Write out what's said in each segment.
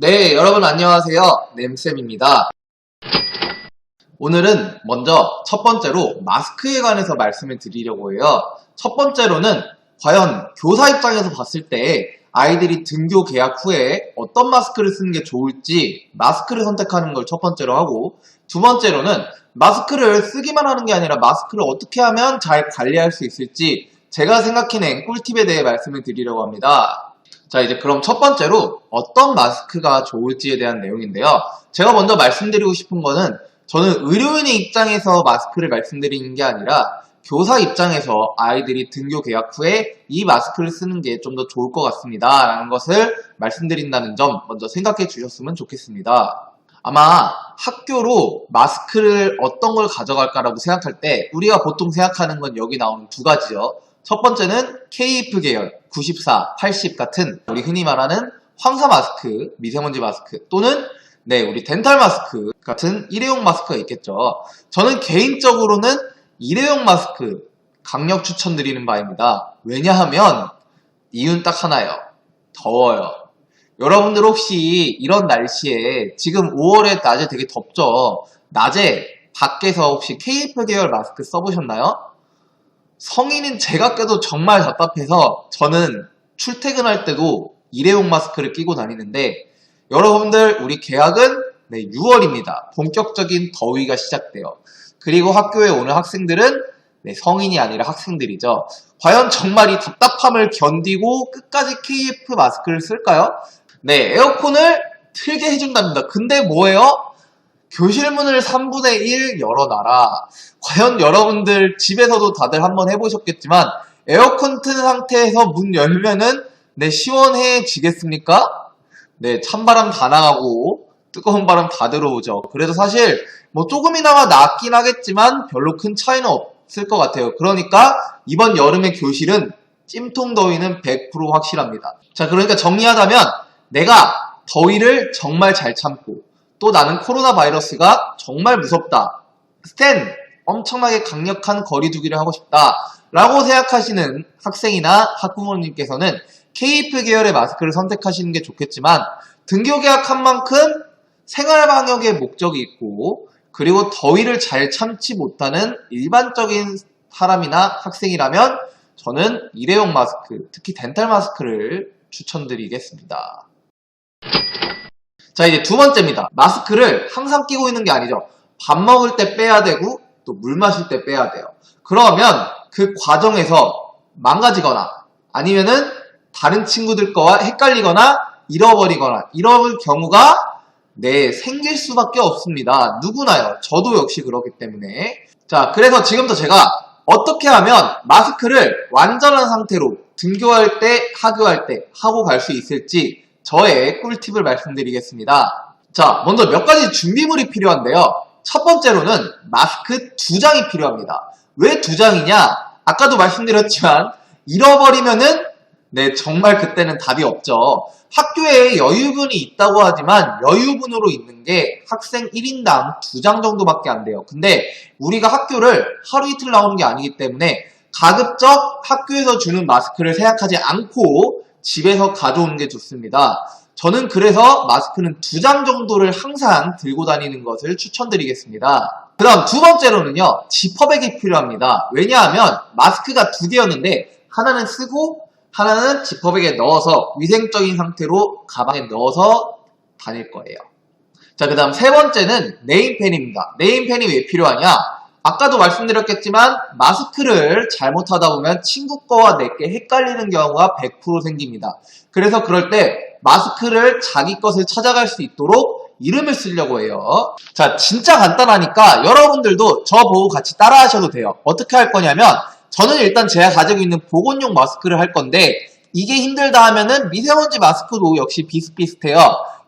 네, 여러분 안녕하세요. 램쌤입니다. 오늘은 먼저 첫 번째로 마스크에 관해서 말씀을 드리려고 해요. 첫 번째로는 과연 교사 입장에서 봤을 때 아이들이 등교 개학 후에 어떤 마스크를 쓰는 게 좋을지 마스크를 선택하는 걸 첫 번째로 하고 두 번째로는 마스크를 쓰기만 하는 게 아니라 마스크를 어떻게 하면 잘 관리할 수 있을지 제가 생각해낸 꿀팁에 대해 말씀을 드리려고 합니다. 자, 이제 그럼 첫 번째로 어떤 마스크가 좋을지에 대한 내용인데요. 제가 먼저 말씀드리고 싶은 거는 저는 의료인의 입장에서 마스크를 말씀드리는 게 아니라 교사 입장에서 아이들이 등교 개학 후에 이 마스크를 쓰는 게 좀 더 좋을 것 같습니다. 라는 것을 말씀드린다는 점 먼저 생각해 주셨으면 좋겠습니다. 아마 학교로 마스크를 어떤 걸 가져갈까라고 생각할 때 우리가 보통 생각하는 건 여기 나오는 두 가지죠. 첫 번째는 KF 계열 94, 80 같은 우리 흔히 말하는 황사 마스크, 미세먼지 마스크 또는 네, 우리 덴탈 마스크 같은 일회용 마스크가 있겠죠. 저는 개인적으로는 일회용 마스크 강력 추천드리는 바입니다. 왜냐하면 이유는 딱 하나예요. 더워요. 여러분들 혹시 이런 날씨에 지금 5월에 낮에 되게 덥죠? 낮에 밖에서 혹시 KF 계열 마스크 써보셨나요? 성인인 제가 껴도 정말 답답해서 저는 출퇴근할 때도 일회용 마스크를 끼고 다니는데 여러분들 우리 개학은 네, 6월입니다. 본격적인 더위가 시작돼요. 그리고 학교에 오는 학생들은 네, 성인이 아니라 학생들이죠. 과연 정말 이 답답함을 견디고 끝까지 KF 마스크를 쓸까요? 네, 에어컨을 틀게 해준답니다. 근데 뭐예요? 교실 문을 3분의 1 열어놔라. 과연 여러분들 집에서도 다들 한번 해보셨겠지만 에어컨 튼 상태에서 문 열면은 네 시원해지겠습니까? 네 찬바람 다 나가고 뜨거운 바람 다 들어오죠. 그래서 사실 뭐 조금이나마 낫긴 하겠지만 별로 큰 차이는 없을 것 같아요. 그러니까 이번 여름의 교실은 찜통 더위는 100% 확실합니다. 자 그러니까 정리하자면 내가 더위를 정말 잘 참고 또 나는 코로나 바이러스가 정말 무섭다. 스탠 엄청나게 강력한 거리두기를 하고 싶다. 라고 생각하시는 학생이나 학부모님께서는 KF 계열의 마스크를 선택하시는 게 좋겠지만 등교 계약한 만큼 생활 방역의 목적이 있고 그리고 더위를 잘 참지 못하는 일반적인 사람이나 학생이라면 저는 일회용 마스크, 특히 덴탈 마스크를 추천드리겠습니다. 자, 이제 두 번째입니다. 마스크를 항상 끼고 있는 게 아니죠. 밥 먹을 때 빼야 되고 또 물 마실 때 빼야 돼요. 그러면 그 과정에서 망가지거나 아니면은 다른 친구들 거와 헷갈리거나 잃어버리거나 이럴 경우가 네, 생길 수밖에 없습니다. 누구나요. 저도 역시 그렇기 때문에. 자, 그래서 지금부터 제가 어떻게 하면 마스크를 완전한 상태로 등교할 때, 하교할 때 하고 갈 수 있을지 저의 꿀팁을 말씀드리겠습니다. 자, 먼저 몇 가지 준비물이 필요한데요. 첫 번째로는 마스크 두 장이 필요합니다. 왜 두 장이냐? 아까도 말씀드렸지만 잃어버리면은 네, 정말 그때는 답이 없죠. 학교에 여유분이 있다고 하지만 여유분으로 있는 게 학생 1인당 두 장 정도밖에 안 돼요. 근데 우리가 학교를 하루 이틀 나오는 게 아니기 때문에 가급적 학교에서 주는 마스크를 생각하지 않고 집에서 가져오는 게 좋습니다. 저는 그래서 마스크는 두 장 정도를 항상 들고 다니는 것을 추천드리겠습니다. 그 다음 두 번째로는요, 지퍼백이 필요합니다. 왜냐하면 마스크가 두 개였는데 하나는 쓰고 하나는 지퍼백에 넣어서 위생적인 상태로 가방에 넣어서 다닐 거예요. 자, 그 다음 세 번째는 네임펜입니다. 네임펜이 왜 필요하냐? 아까도 말씀드렸겠지만 마스크를 잘못하다 보면 친구 거와 내게 헷갈리는 경우가 100% 생깁니다. 그래서 그럴 때 마스크를 자기 것을 찾아갈 수 있도록 이름을 쓰려고 해요. 자, 진짜 간단하니까 여러분들도 저 보고 같이 따라 하셔도 돼요. 어떻게 할 거냐면 저는 일단 제가 가지고 있는 보건용 마스크를 할 건데 이게 힘들다 하면은 미세먼지 마스크도 역시 비슷비슷해요.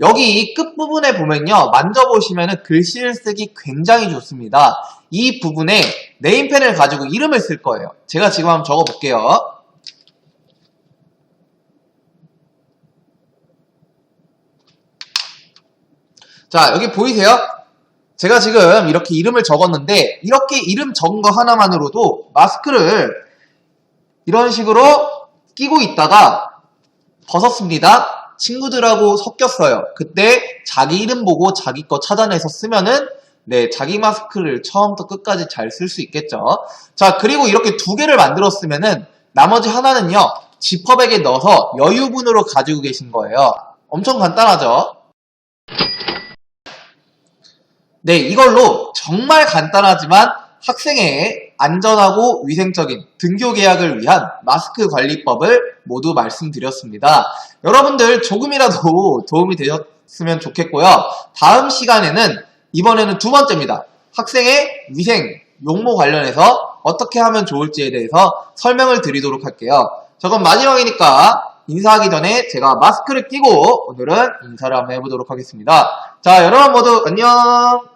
여기 끝부분에 보면요. 만져보시면은 글씨를 쓰기 굉장히 좋습니다. 이 부분에 네임펜을 가지고 이름을 쓸 거예요. 제가 지금 한번 적어볼게요. 자, 여기 보이세요? 제가 지금 이렇게 이름을 적었는데 이렇게 이름 적은 거 하나만으로도 마스크를 이런 식으로 끼고 있다가 벗었습니다. 친구들하고 섞였어요. 그때 자기 이름 보고 자기 거 찾아내서 쓰면은 네, 자기 마스크를 처음부터 끝까지 잘 쓸 수 있겠죠. 자, 그리고 이렇게 두 개를 만들었으면은 나머지 하나는요, 지퍼백에 넣어서 여유분으로 가지고 계신 거예요. 엄청 간단하죠? 네, 이걸로 정말 간단하지만 학생의 안전하고 위생적인 등교 계약을 위한 마스크 관리법을 모두 말씀드렸습니다. 여러분들 조금이라도 도움이 되셨으면 좋겠고요. 다음 시간에는 이번에는 두 번째입니다. 학생의 위생, 용모 관련해서 어떻게 하면 좋을지에 대해서 설명을 드리도록 할게요. 저건 마지막이니까 인사하기 전에 제가 마스크를 끼고 오늘은 인사를 한번 해보도록 하겠습니다. 자, 여러분 모두 안녕!